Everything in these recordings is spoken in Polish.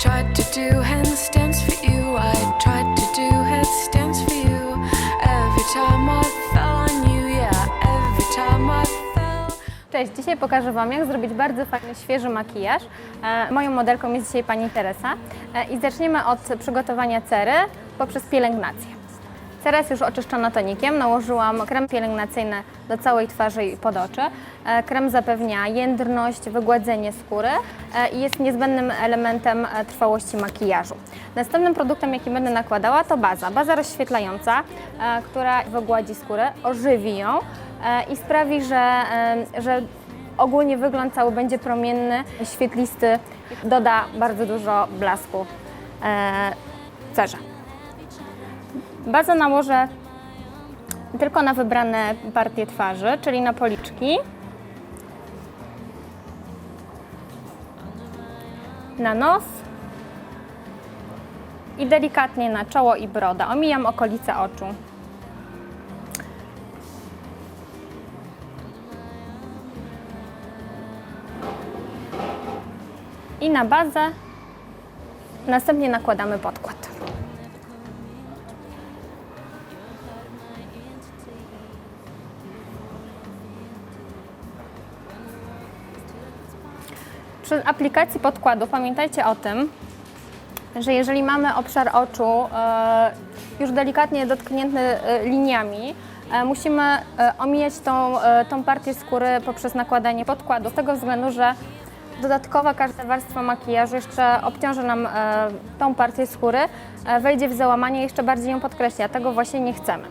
to do handstands for you. I to do for you. Every time I fell on you, yeah. Every time I fell. Cześć, dzisiaj pokażę Wam, jak zrobić bardzo fajny, świeży makijaż. E, moją modelką jest dzisiaj pani Teresa e, i zaczniemy od przygotowania cery poprzez pielęgnację. Jest już oczyszczona tonikiem, nałożyłam krem pielęgnacyjny do całej twarzy i pod oczy. E, krem zapewnia jędrność, wygładzenie skóry e, i jest niezbędnym elementem e, trwałości makijażu. Następnym produktem, jaki będę nakładała, to baza. Baza rozświetlająca, która wygładzi skórę, ożywi ją i sprawi, że, że ogólnie wygląd cały będzie promienny, świetlisty, doda bardzo dużo blasku cerze. Bazę nałożę tylko na wybrane partie twarzy, czyli na policzki, na nos i delikatnie na czoło i brodę. Omijam okolice oczu. I na bazę następnie nakładamy podkład. Przy aplikacji podkładu pamiętajcie o tym, że jeżeli mamy obszar oczu e, już delikatnie dotknięty e, liniami, e, musimy omijać tą, tą partię skóry poprzez nakładanie podkładu. Z tego względu, że dodatkowa każda warstwa makijażu jeszcze obciąży nam tą partię skóry, wejdzie w załamanie i jeszcze bardziej ją podkreśli, a tego właśnie nie chcemy.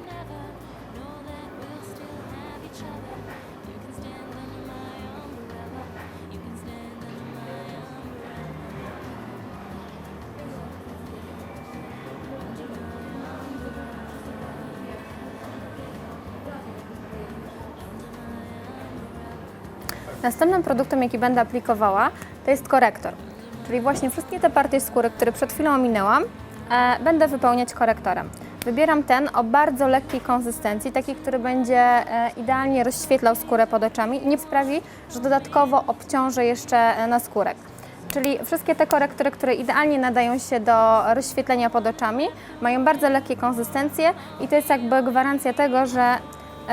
Następnym produktem, jaki będę aplikowała, to jest korektor. Czyli właśnie wszystkie te partie skóry, które przed chwilą ominęłam, e, będę wypełniać korektorem. Wybieram ten o bardzo lekkiej konsystencji, taki, który będzie e, idealnie rozświetlał skórę pod oczami i nie sprawi, że dodatkowo obciąży jeszcze e, naskórek. Czyli wszystkie te korektory, które idealnie nadają się do rozświetlenia pod oczami, mają bardzo lekkie konsystencje i to jest jakby gwarancja tego, że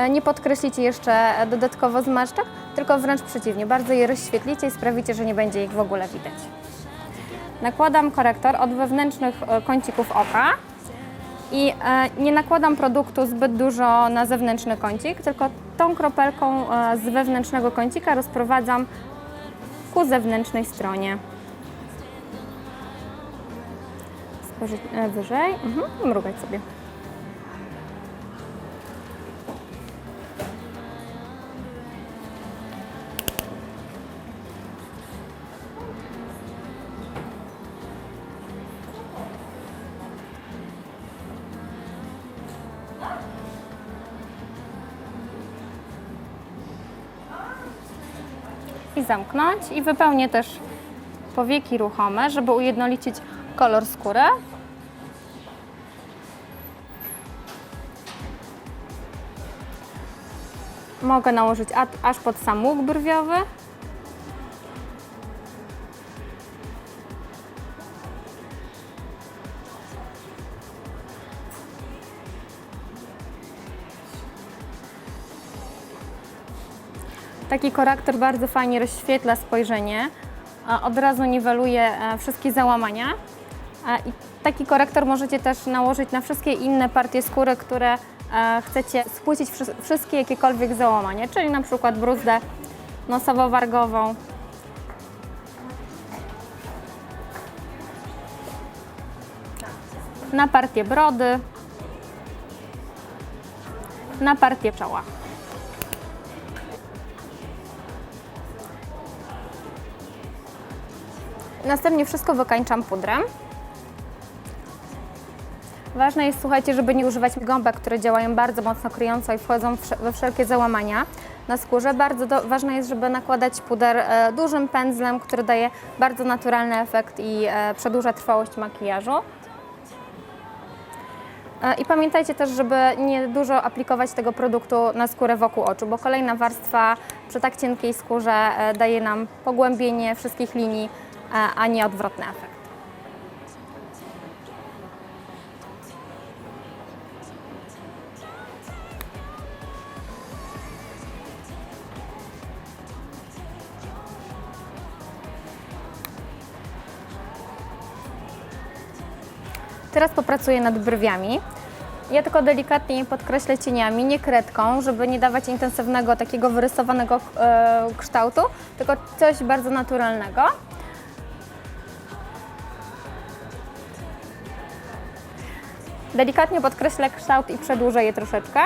Nie podkreślicie jeszcze dodatkowo zmarszczek, tylko wręcz przeciwnie, bardzo je rozświetlicie i sprawicie, że nie będzie ich w ogóle widać. Nakładam korektor od wewnętrznych e, kącików oka i e, nie nakładam produktu zbyt dużo na zewnętrzny kącik, tylko tą kropelką e, z wewnętrznego kącika rozprowadzam ku zewnętrznej stronie. E, wyżej, mhm. mrugać sobie. I zamknąć i wypełnię też powieki ruchome, żeby ujednolicić kolor skóry. Mogę nałożyć aż pod sam łuk brwiowy. Taki korektor bardzo fajnie rozświetla spojrzenie, od razu niweluje e, wszystkie załamania. E, I taki korektor możecie też nałożyć na wszystkie inne partie skóry, które e, chcecie spłycić wszy- wszystkie jakiekolwiek załamania, czyli na przykład bruzdę nosowo-wargową. Na partię brody, na partię czoła. Następnie wszystko wykańczam pudrem. Ważne jest, słuchajcie, żeby nie używać gąbek, które działają bardzo mocno kryjąco i wchodzą we wszelkie załamania na skórze. Bardzo do, ważne jest, żeby nakładać puder e, dużym pędzlem, który daje bardzo naturalny efekt i e, przedłuża trwałość makijażu. E, I pamiętajcie też, żeby nie dużo aplikować tego produktu na skórę wokół oczu, bo kolejna warstwa przy tak cienkiej skórze e, daje nam pogłębienie wszystkich linii, a nie odwrotny efekt. Teraz popracuję nad brwiami. Ja tylko delikatnie podkreślę cieniami, nie kredką, żeby nie dawać intensywnego takiego wyrysowanego e, kształtu, tylko coś bardzo naturalnego. Delikatnie podkreślę kształt i przedłużę je troszeczkę.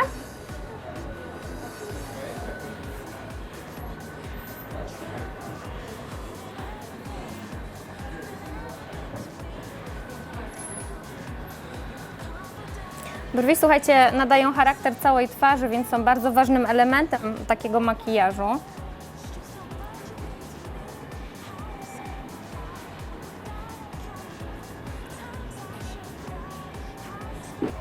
Brwi, słuchajcie, nadają charakter całej twarzy, więc są bardzo ważnym elementem takiego makijażu.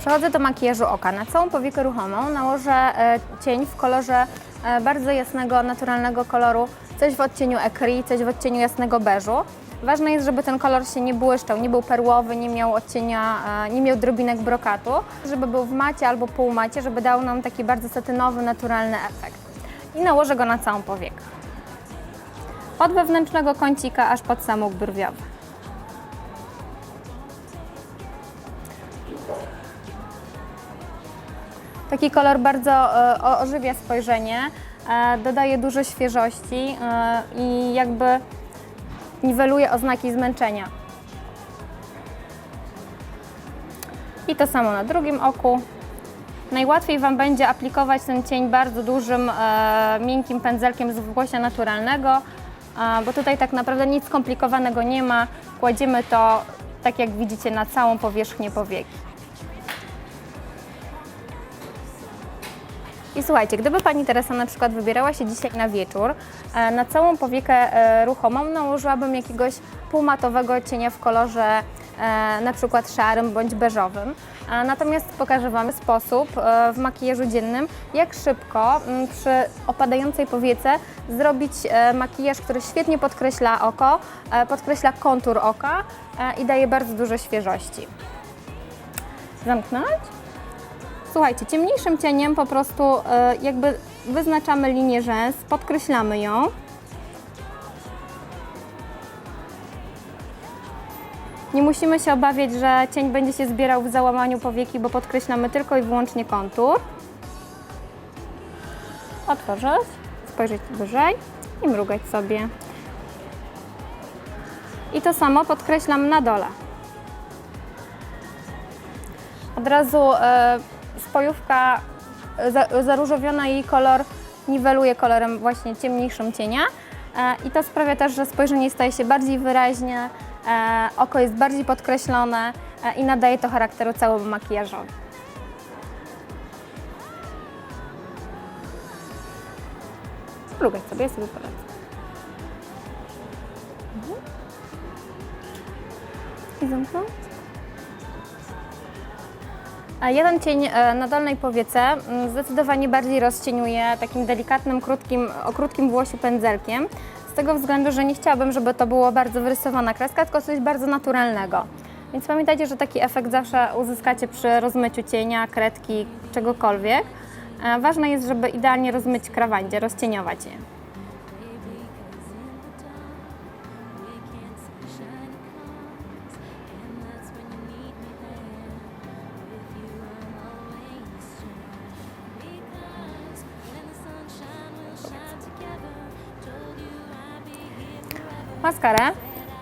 Przechodzę do makijażu oka. Na całą powiekę ruchomą nałożę e, cień w kolorze e, bardzo jasnego, naturalnego koloru, coś w odcieniu ecri, coś w odcieniu jasnego beżu. Ważne jest, żeby ten kolor się nie błyszczał, nie był perłowy, nie miał odcienia, e, nie miał drobinek brokatu, żeby był w macie albo półmacie, żeby dał nam taki bardzo satynowy, naturalny efekt. I nałożę go na całą powiekę. Od wewnętrznego kącika aż pod samą brwiowy. Taki kolor bardzo e, ożywia spojrzenie, e, dodaje dużo świeżości e, i jakby niweluje oznaki zmęczenia. I to samo na drugim oku. Najłatwiej Wam będzie aplikować ten cień bardzo dużym, miękkim pędzelkiem z włosia naturalnego, bo tutaj tak naprawdę nic skomplikowanego nie ma. Kładziemy to, tak jak widzicie, na całą powierzchnię powieki. I słuchajcie, gdyby Pani Teresa na przykład wybierała się dzisiaj na wieczór, e, na całą powiekę e, ruchomą nałożyłabym jakiegoś półmatowego cienia w kolorze e, na przykład szarym bądź beżowym. Natomiast pokażę Wam sposób w makijażu dziennym, jak szybko m, przy opadającej powiece zrobić makijaż, który świetnie podkreśla oko, podkreśla kontur oka i daje bardzo dużo świeżości. Zamknąć? Słuchajcie, ciemniejszym cieniem po prostu e, jakby wyznaczamy linię rzęs, podkreślamy ją. Nie musimy się obawiać, że cień będzie się zbierał w załamaniu powieki, bo podkreślamy tylko i wyłącznie kontur. Otworzyć, spojrzeć wyżej i mrugać sobie. I to samo podkreślam na dole. Od razu e, spojówka e, za, zaróżowiona jej kolor niweluje kolorem właśnie ciemniejszym cienia e, i to sprawia też, że spojrzenie staje się bardziej wyraźnie, e, oko jest bardziej podkreślone i nadaje to charakteru całemu makijażowi. Lugać sobie, ja sobie polecę. Mhm. I zamknąć. Jeden cień e, na dolnej powiece mm, zdecydowanie bardziej rozcieniuje takim delikatnym, krótkim, o krótkim włosiu pędzelkiem. Z tego względu, że nie chciałabym, żeby to było bardzo wyrysowana kreska, tylko coś bardzo naturalnego. Więc pamiętajcie, że taki efekt zawsze uzyskacie przy rozmyciu cienia, kredki, czegokolwiek. E, Ważne jest, żeby idealnie rozmyć krawędzie, rozcieniować je. Maskarę.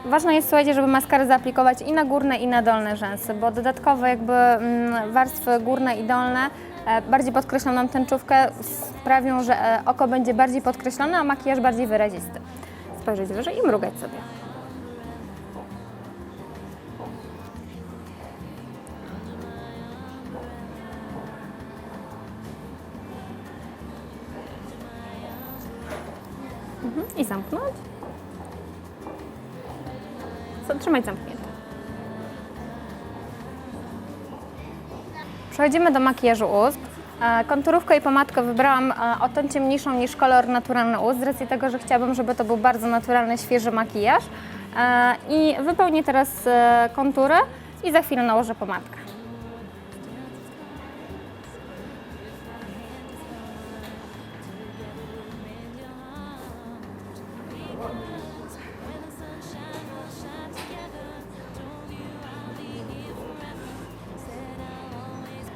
Ważne jest, słuchajcie, żeby maskarę zaaplikować i na górne, i na dolne rzęsy, bo dodatkowe jakby mm, warstwy górne i dolne e, bardziej podkreślą nam tęczówkę, sprawią, że e, oko będzie bardziej podkreślone, a makijaż bardziej wyrazisty. Spojrzeć wyżej i mrugać sobie. Mhm. I zamknąć. Trzymaj zamknięte. Przechodzimy do makijażu ust. E, Konturówkę i pomadkę wybrałam e, o ton ciemniejszą niż kolor naturalny ust, z racji tego, że chciałabym, żeby to był bardzo naturalny, świeży makijaż. E, I wypełnię teraz kontury i za chwilę nałożę pomadkę.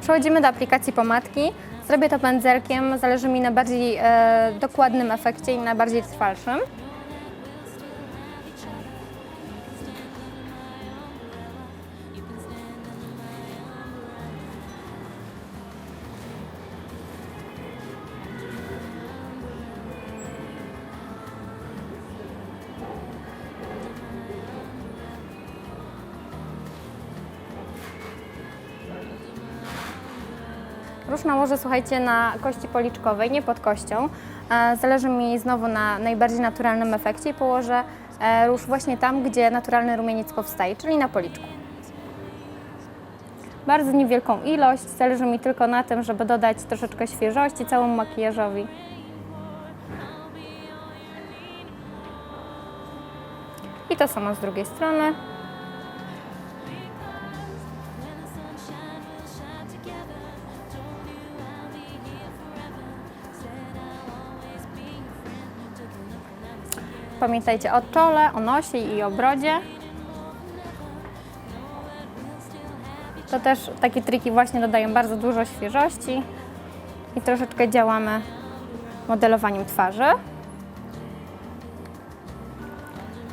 Przechodzimy do aplikacji pomadki. Zrobię to pędzelkiem, zależy mi na bardziej e, dokładnym efekcie i na bardziej trwalszym. Nałożę, słuchajcie, na kości policzkowej, nie pod kością. E, Zależy mi znowu na najbardziej naturalnym efekcie i położę e, róż właśnie tam, gdzie naturalny rumieniec powstaje, czyli na policzku. Bardzo niewielką ilość, zależy mi tylko na tym, żeby dodać troszeczkę świeżości całemu makijażowi. I to samo z drugiej strony. Pamiętajcie o czole, o nosie i o brodzie. To też takie triki właśnie dodają bardzo dużo świeżości i troszeczkę działamy modelowaniem twarzy.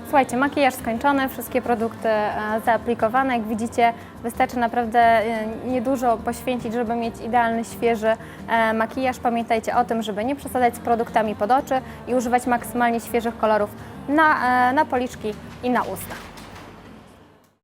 Słuchajcie, makijaż skończony, wszystkie produkty e, zaaplikowane. Jak widzicie, wystarczy naprawdę e, niedużo poświęcić, żeby mieć idealny, świeży e, makijaż. Pamiętajcie o tym, żeby nie przesadzać z produktami pod oczy i używać maksymalnie świeżych kolorów na, na policzki i na usta.